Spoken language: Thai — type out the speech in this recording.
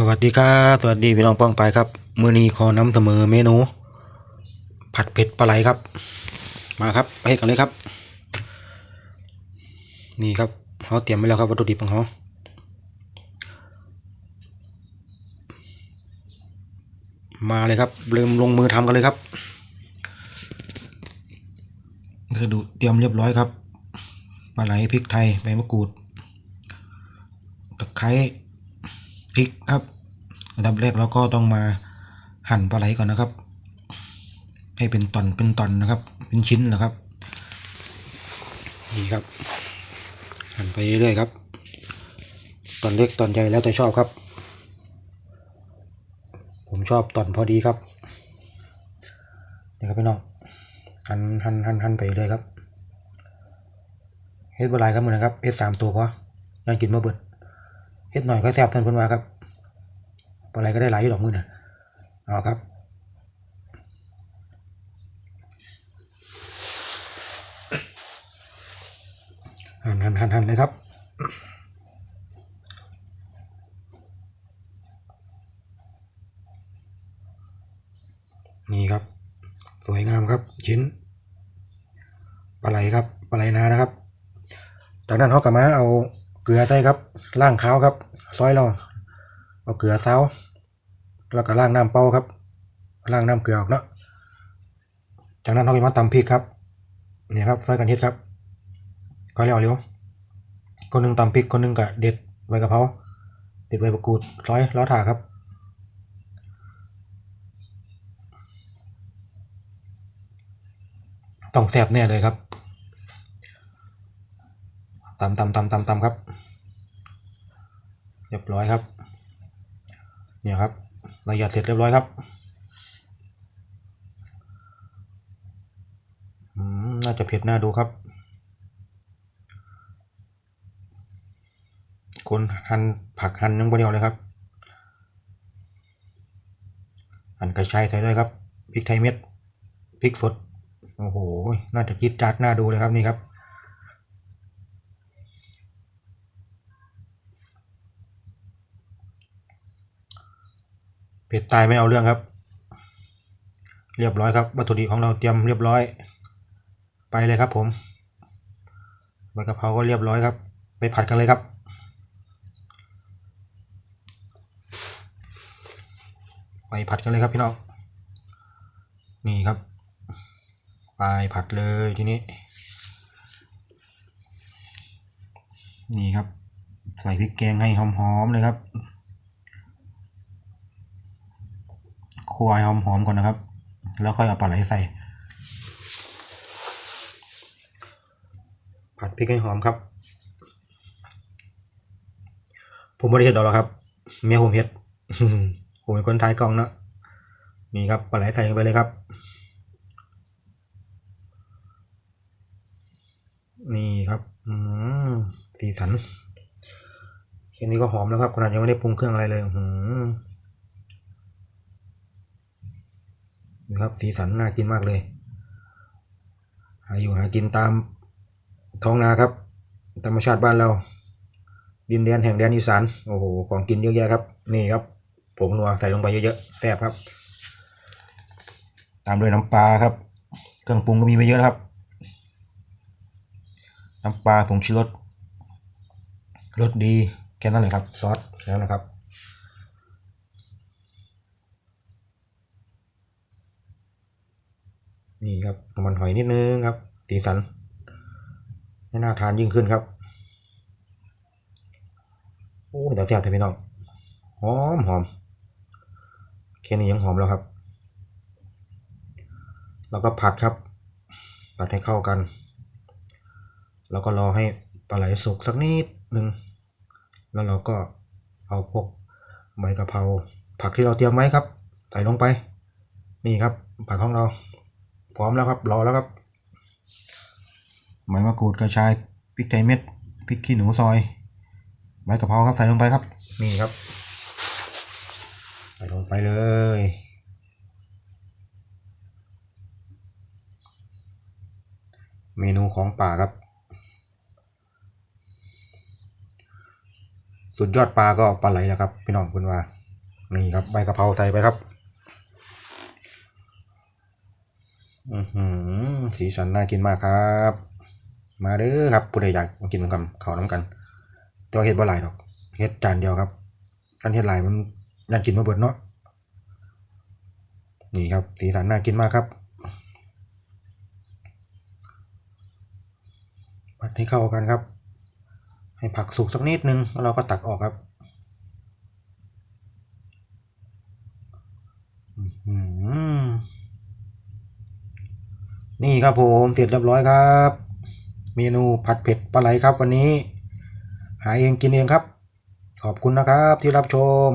สวัสดีครับสวัสดีพี่น้องป้องไปครับ มือนี้ขอนำเสมอเมนู ผัดเผ็ดปลาไหลครับ มาครับไปกันเลยครับ นี่ครับเขาเตรียมไว้แล้วครับวัตถุดิบของเขามาเลยครับเริ่มลงมือทำกันเลยครับกระดูเตรียมเรียบร้อยครับปลาไหลพริกไทยใบมะกรูดตะไคร้ พริกครับอันดับแรกเราก็ต้องมาหั่นปลาไหลก่อนนะครับ ให้เป็นตอนเป็นตอนนะครับ เป็นชิ้นนะครับนี่ครับ หั่นไปเรื่อยๆครับ ตอนเล็กตอนใหญ่แล้วแต่ชอบครับ ผมชอบตอนพอดีครับนี่ครับพี่น้องหั่นหั่นหั่นหั่นไปเลยครับเฮ็ดบลายครับมือนะครับเฮ็ดสามตัวพอยังกินมาเบิด เฮ็ดหน่อยก็แซ่บท่านเพิ่นว่าครับปลาไหลก็ได้หลายอยู่ดอกมือน่ะเอาครับหั่นหั่นหั่นหั่นเลยครับนี่ครับ สวยงามครับ ชิ้นปลาไหลครับปลาไหลนานะครับ จากนั้นเขากลับมาเอา เกลือใส่ครับล่างขาวครับ ซอยเราเอาเกลือเซาแล้วก็ล่างน้ำเปล่าครับล่างน้ำเกลือออกเนาะจากนั้นเขาก็มาตำพริกครับเนี่ยครับซอยกันเฮ็ดครับก็เร็วเร็วคนหนึ่งตำพริกคนหนึ่งกะเด็ดใบกะเพราเด็ดใบมะกรูดซอยล้อถาครับต้องแซ่บแน่เลยครับ ตำตำตำตำตำครับ เรียบร้อยครับ เนี่ยครับละเอียดเสร็จเรียบร้อยครับอืมน่าจะเผ็ดน่าดูครับ คนหั่นผักหั่นยังเดียวเลยครับ หั่นกระชายใส่ด้วยครับ พริกไทยเม็ด พริกสด โอ้โห น่าจะจิดจัดน่าดูเลยครับนี่ครับ เผ็ดตายไม่เอาเรื่องครับ เรียบร้อยครับ วัตถุดิบของเราเตรียมเรียบร้อย ไปเลยครับผมใบกะเพราก็เรียบร้อยครับ ไปผัดกันเลยครับไปผัดกันเลยครับพี่น้อง นี่ครับ ไปผัดเลยทีนี้ นี่ครับ ใส่พริกแกงให้หอมๆเลยครับ คั่วให้หอมๆก่อนนะครับ แล้วค่อยเอาปลาไหลใส่ ผัดพริกให้หอมครับ ผมไม่ได้เห็ดดอกหรอกครับ เมียผมเห็ด ผมเป็นคนท้ายกล้องเนอะนี่ครับปลาไหลใส่ลงไปเลยครับ นี่ครับอืมสีสันแค่นี้ก็หอมแล้วครับขนาดยังไม่ได้ปรุงเครื่องอะไรเลยอืม นี่ครับสีสันน่ากินมากเลยหาอยู่หากินตามท้องนาครับ ธรรมชาติบ้านเรา ดินแดนแห่งแดนอีสานโอ้โหของกินเยอะแยะครับ นี่ครับผงนัวใส่ลงไปเยอะๆแซ่บครับ ตามด้วยน้ำปลาครับ เครื่องปรุงก็มีไปเยอะนะครับ น้ำปลาผงชูรสรสดีแค่นั้นเลยครับ ซอสแค่นั้นนะครับ นี่ครับน้ำมันหอยนิดนึงครับสีสันให้น่าทานยิ่งขึ้นครับโอ้แต่แซ่บแต่พี่น้องหอมหอมแค่นี้ยังหอมแล้วครับ แล้วก็ผัดครับ ผัดให้เข้ากัน แล้วก็รอให้ปลาไหลสุกสักนิดหนึ่งแล้วเราก็เอาพวกใบกะเพราผักที่เราเตรียมไว้ครับ ใส่ลงไป นี่ครับผักของเรา พร้อมแล้วครับรอแล้วครับใบมะกรูดกระชายพริกไทยเม็ดพริกขี้หนูซอยใบกะเพราครับใส่ลงไปครับ นี่ครับ ใส่ลงไปเลยเมนูของป่าครับ สุดยอดปลาก็ปลาไหลนะครับพี่น้องคุณว่า นี่ครับใบกะเพราใส่ไปครับ อือหือสีสันน่ากินมากครับ มาเด้อครับผู้ใดอยากมากินกับข้าน้ำกันแต่ว่าเฮ็ดบ่หลายดอกเฮ็ดจานเดียวครับกันเฮ็ดหลายมันอยากกินมาเบิดเนาะนี่ครับ สีสันน่ากินมากครับผัดให้เข้ากันครับ ให้ผักสุกสักนิดนึงแล้วเราก็ตักออกครับ อืม นี่ครับผมเสร็จเรียบร้อยครับ เมนูผัดเผ็ดปลาไหลครับวันนี้ หาเองกินเองครับ ขอบคุณนะครับที่รับชม